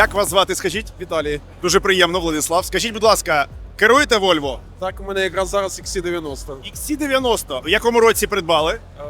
Як вас звати, скажіть? Віталій. Дуже приємно, Владислав. Скажіть, будь ласка, керуєте Volvo? Так, у мене якраз зараз XC90. XC90. В якому році придбали? Е,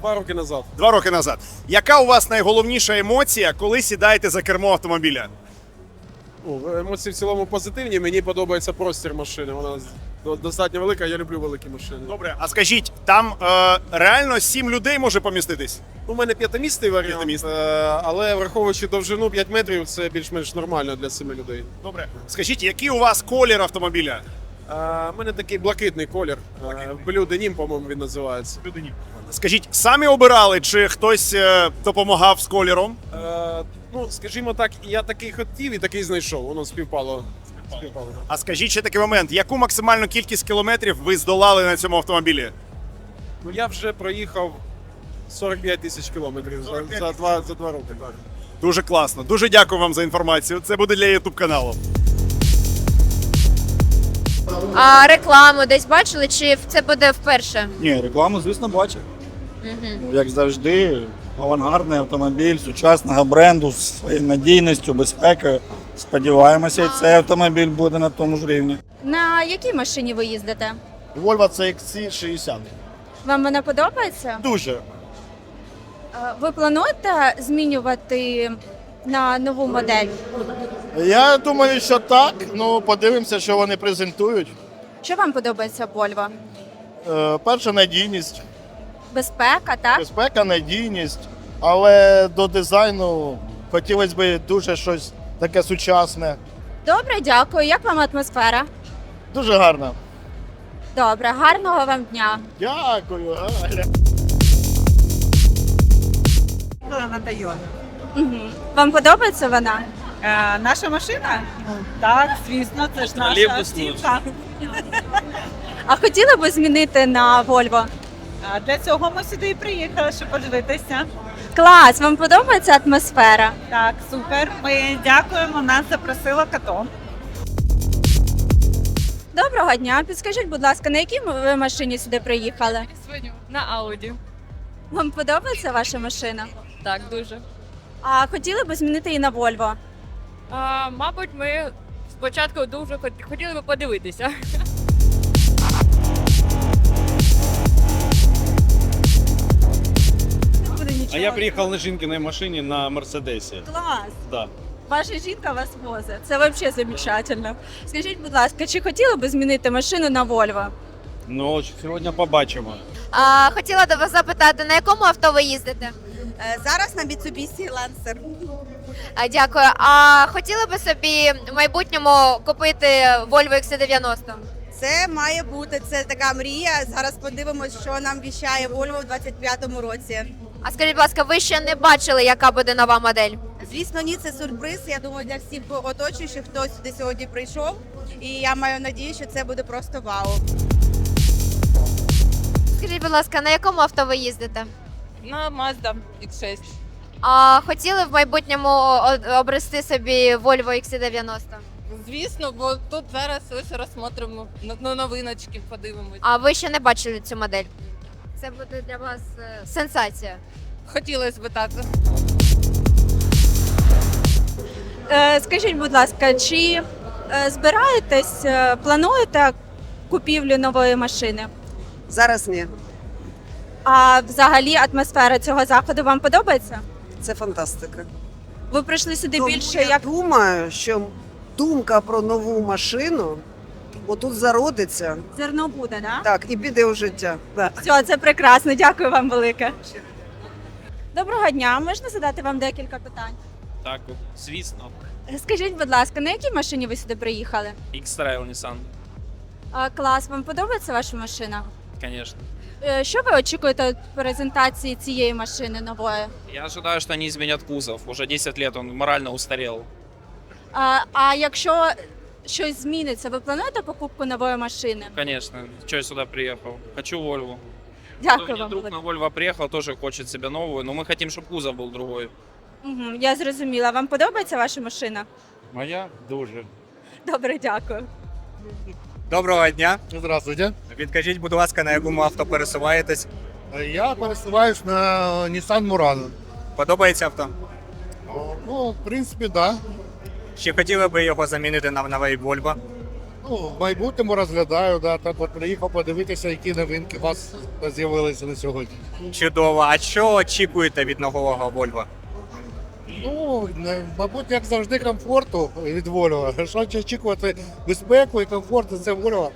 Два роки назад. Два роки назад. Яка у вас найголовніша емоція, коли сідаєте за кермо автомобіля? О, емоції в цілому позитивні. Мені подобається простір машини. Вона достатньо велика, я люблю великі машини. Добре, а скажіть, там е, реально сім людей може поміститись? У мене п'ятимісний варіант, П'ятимісний. е, але враховуючи довжину 5 метрів, це більш-менш нормально для семи людей. Добре. Скажіть, який у вас колір автомобіля? Е, У мене такий блакитний колір. Е, Denim, по-моєму, він називається. Скажіть, самі обирали, чи хтось е, допомагав з кольором? Е, Ну, скажімо так, я такий хотів і такий знайшов. Воно співпало. А скажіть ще такий момент: яку максимальну кількість кілометрів ви здолали на цьому автомобілі? Ну я вже проїхав 45 тисяч кілометрів за, за, два, за два роки. Так. Дуже класно. Дуже дякую вам за інформацію. Це буде для YouTube каналу. А рекламу десь бачили, чи це буде вперше? Ні, рекламу, звісно, бачив. Ну, Як завжди, авангардний автомобіль сучасного бренду з своєю надійністю, безпекою. Сподіваємося, і цей автомобіль буде на тому ж рівні. На якій машині ви їздите? Volvo CXC60. Вам вона подобається? Дуже. Ви плануєте змінювати на нову модель? Я думаю, що так. Ну, подивимося, що вони презентують. Що вам подобається Volvo? Е, перша надійність, Безпека, так? безпека, надійність. Але до дизайну хотілося б дуже щось таке сучасне. Добре, дякую. Як вам атмосфера? Дуже гарно. Добре, гарного вам дня. Дякую. Галя. Угу. Вам подобається вона? Е, наша машина? Так, звісно, це ж наша автівка. А хотіли б змінити на Volvo? А для цього ми сюди і приїхали, щоб подивитися. Клас, вам подобається атмосфера? Так, супер. Ми дякуємо. Нас запросила като. Доброго дня. Підскажіть, будь ласка, на якій ви машині сюди приїхали? На Ауді. Вам подобається ваша машина? Так, дуже. А хотіли б змінити її на Volvo? А, мабуть, ми спочатку дуже хот- хотіли би подивитися. А я приехал на Жинкиной машине на Мерседесе. Клас! Да. Ваша жінка вас возить. Це взагалі замечательно. Скажіть, будь ласка, чи хотіли б змінити машину на Volvo? Ну, сегодня побачимо. А, хотіла до вас запитати, на якому авто ви їздите? Зараз на Mitsubishi Lancer. А, дякую. А хотіли би собі в майбутньому купити Volvo XC90? Це має бути це така мрія. Зараз подивимось, що нам віщає Volvo в 25-му році. А скажіть, будь ласка, ви ще не бачили, яка буде нова модель? Звісно, ні, це сюрприз. Я думаю, для всіх оточуючих, хто сюди сьогодні прийшов. І я маю надію, що це буде просто вау. Скажіть, будь ласка, на якому авто ви їздите? На Mazda X6. А хотіли в майбутньому о- обрести собі Volvo XC90? Звісно, бо тут зараз ось розсмотримо на- на новиночки, подивимось. А ви ще не бачили цю модель? Це буде для вас е, сенсація. Хотілося б так. Е, скажіть, будь ласка, чи е, збираєтесь, е, плануєте купівлю нової машини? Зараз ні. А взагалі атмосфера цього заходу вам подобається? Це фантастика. Ви прийшли сюди Тому більше я як думаю, що думка про нову машину отут зародиться, зерно буде, да? так, і піде у життя. Да. Все, це прекрасно. Дякую вам велике. Доброго дня. Можна задати вам декілька питань? Так, звісно. Скажіть, будь ласка, на якій машині ви сюди приїхали? X-Trail Nissan, А, клас, вам подобається ваша машина? конечно. Е, Що ви очікуєте від презентації цієї машини нової? Я ожидаю, что они изменят кузов. Уже 10 лет он морально устарел. А, а якщо щось зміниться, ви плануєте покупку нової машини? Конечно. Че я сюда приехал? Хочу Volvo. Дякую Кто вам. друг велике. на Volvo приехал, тоже хочет себе новую, но мы хотим, чтобы кузов был другой. Угу, я зрозуміла. Вам подобається ваша машина? Моя? Дуже. Добре, дякую. Доброго дня. Здравствуйте. Підкажіть, будь ласка, на якому авто пересуваєтесь? Я пересуваюсь на Nissan Murano. Подобається авто? Ну, в принципі, так. Да. Чи хотіли би його замінити на новий Volvo? Ну, в майбутньому розглядаю, да, так от приїхав подивитися, які новинки у вас з'явилися на сьогодні. Чудово. А що очікуєте від нового Volvo? Ну, не- мабуть, як завжди, комфорту від Volvo. Що очікувати безпеку і комфорту, це Volvo.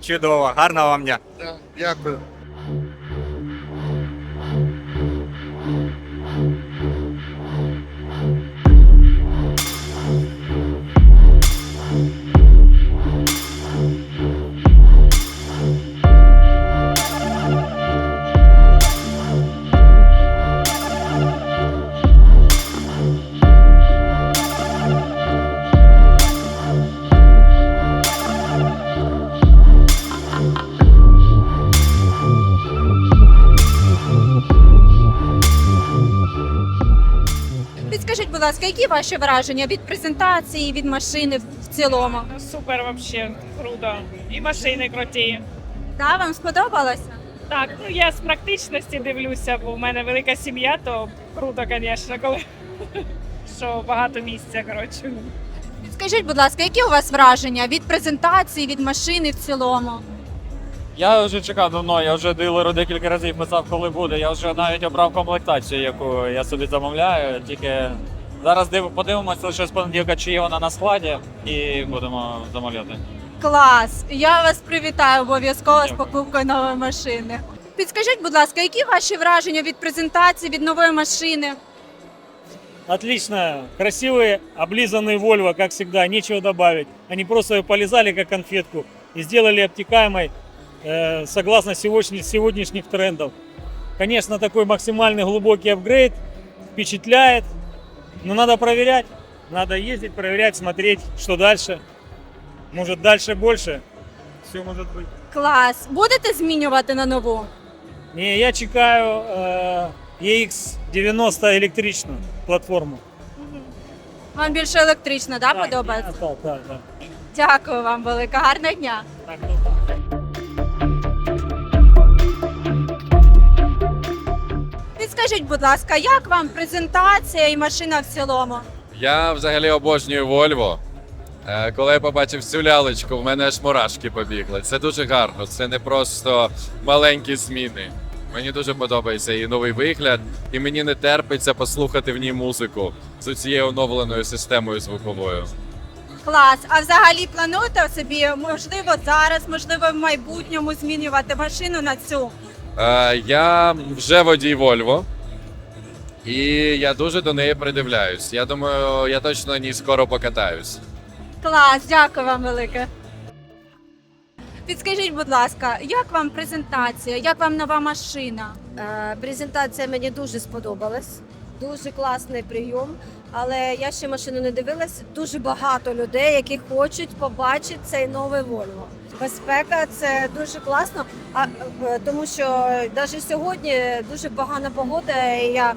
Чудово, гарного вам дня. Да, Дякую. Будь ласка, які ваші враження від презентації, від машини в цілому? Супер вообще, круто. І машини круті. Да, вам сподобалося? Так, ну я з практичності дивлюся, бо в мене велика сім'я, то круто, звісно, коли що багато місця, коротше. Скажіть, будь ласка, які у вас враження від презентації, від машини в цілому? Я вже чекав давно, я вже дилеру декілька разів писав, коли буде. Я вже навіть обрав комплектацію, яку я собі замовляю. Тільки зараз див... подивимося лише з понеділка, чи є вона на складі, і будемо замовляти. Клас! Я вас привітаю обов'язково з Дякую. покупкою нової машини. Підскажіть, будь ласка, які ваші враження від презентації, від нової машини? Отлично, красивые, облизанные Volvo, как всегда, нечего добавить. Они просто ее полизали как конфетку и сделали обтекаемой э, согласно сегодня, сегодняшних трендов. Конечно, такой максимальный глубокий апгрейд впечатляет, но надо проверять, надо ездить, проверять, смотреть, что дальше. Может дальше больше, все может быть. Клас! Будете змінювати на нову? Не, я чекаю э, EX90 электричную платформу. Вам більше електрично, да, Так, подобається? Так, так, так. Дякую вам велике, гарного дня. так. ну, Підскажіть, будь ласка, як вам презентація і машина в цілому? Я взагалі обожнюю Volvo. Е, Коли я побачив цю лялечку, в мене аж мурашки побігли. Це дуже гарно, це не просто маленькі зміни. Мені дуже подобається її новий вигляд, і мені не терпиться послухати в ній музику з цією оновленою системою звуковою. Клас. А взагалі плануєте собі, можливо, зараз, можливо, в майбутньому змінювати машину на цю? Е, Я вже водій Volvo, і я дуже до неї придивляюсь. Я думаю, я точно на ній скоро покатаюсь. Клас, дякую вам велике. Підскажіть, будь ласка, як вам презентація, як вам нова машина? Е, Презентація мені дуже сподобалась. Дуже класний прийом. Але я ще машину не дивилась. Дуже багато людей, які хочуть побачити цей новий Volvo. Безпека це дуже класно, а е, тому що навіть сьогодні дуже погана погода. і Я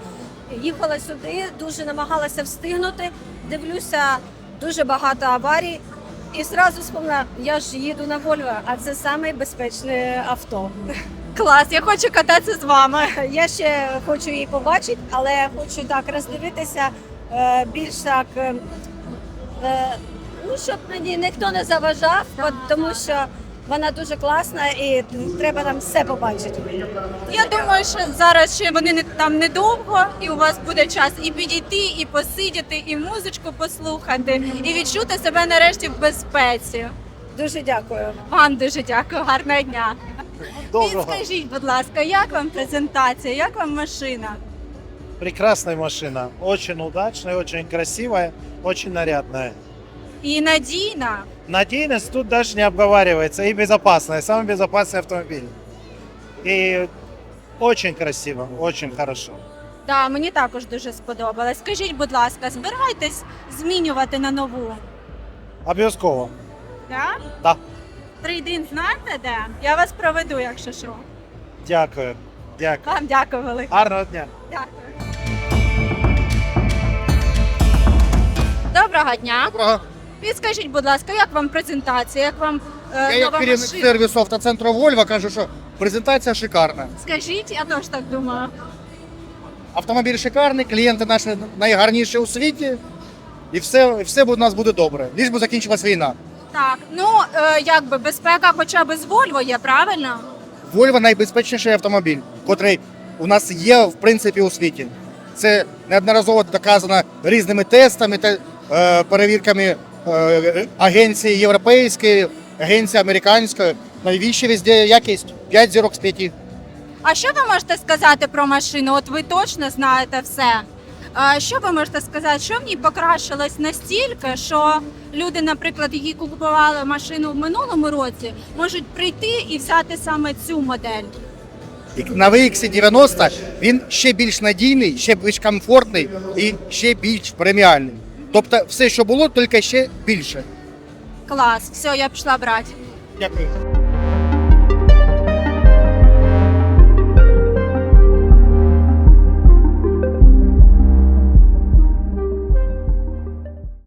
їхала сюди, дуже намагалася встигнути. Дивлюся, дуже багато аварій. І одразу спомнила, я ж їду на Volvo, а це найбезпечне авто. Клас, я хочу кататися з вами. Я ще хочу її побачити, але хочу так роздивитися е, більш так, е, е, ну щоб мені ніхто не заважав, от тому що вона дуже класна і треба там все побачити. Я думаю, що зараз ще вони не там недовго, і у вас буде час і підійти, і посидіти, і музичку послухати, і відчути себе нарешті в безпеці. Дуже дякую. Вам дуже дякую, гарного дня. Доброго. Підскажіть, будь ласка, як вам презентація, як вам машина? Прекрасная машина. Очень удачная, очень красивая, очень нарядная. І надійна. Надейность тут даже не обговаривается. И безопасная. Самый безопасный автомобиль. И очень красиво, очень хорошо. Да, мені також дуже сподобалось. Скажіть, будь ласка, збираєтесь змінювати на нову? Обов'язково. Да? Да. Трейдин знаєте де? Я вас проведу, якщо що. Дякую. Дякую. Вам дякую велике. Гарного дня. Дякую. Доброго дня. Доброго. Підскажіть, будь ласка, як вам презентація? Як вам е, Я як нова керівник машина? сервісу автоцентру Volvo кажу, що презентація шикарна. Скажіть, я теж так думаю. Автомобіль шикарний, клієнти наші найгарніші у світі. і все, і все у нас буде добре. Ліж би закінчилась війна. Так, ну е, якби безпека хоча б з Вольво є, правильно? Volvo найбезпечніший автомобіль, котрий у нас є в принципі у світі. Це неодноразово доказано різними тестами та е, перевірками е, агенції європейської, агенції американської. Найвища везде якість 5 зірок з 5. А що ви можете сказати про машину? От ви точно знаєте все. Що ви можете сказати, що в ній покращилось настільки, що люди, наприклад, які купували машину в минулому році, можуть прийти і взяти саме цю модель? На VX90 він ще більш надійний, ще більш комфортний і ще більш преміальний. Тобто все, що було, тільки ще більше. Клас, все, я пішла брати. Дякую.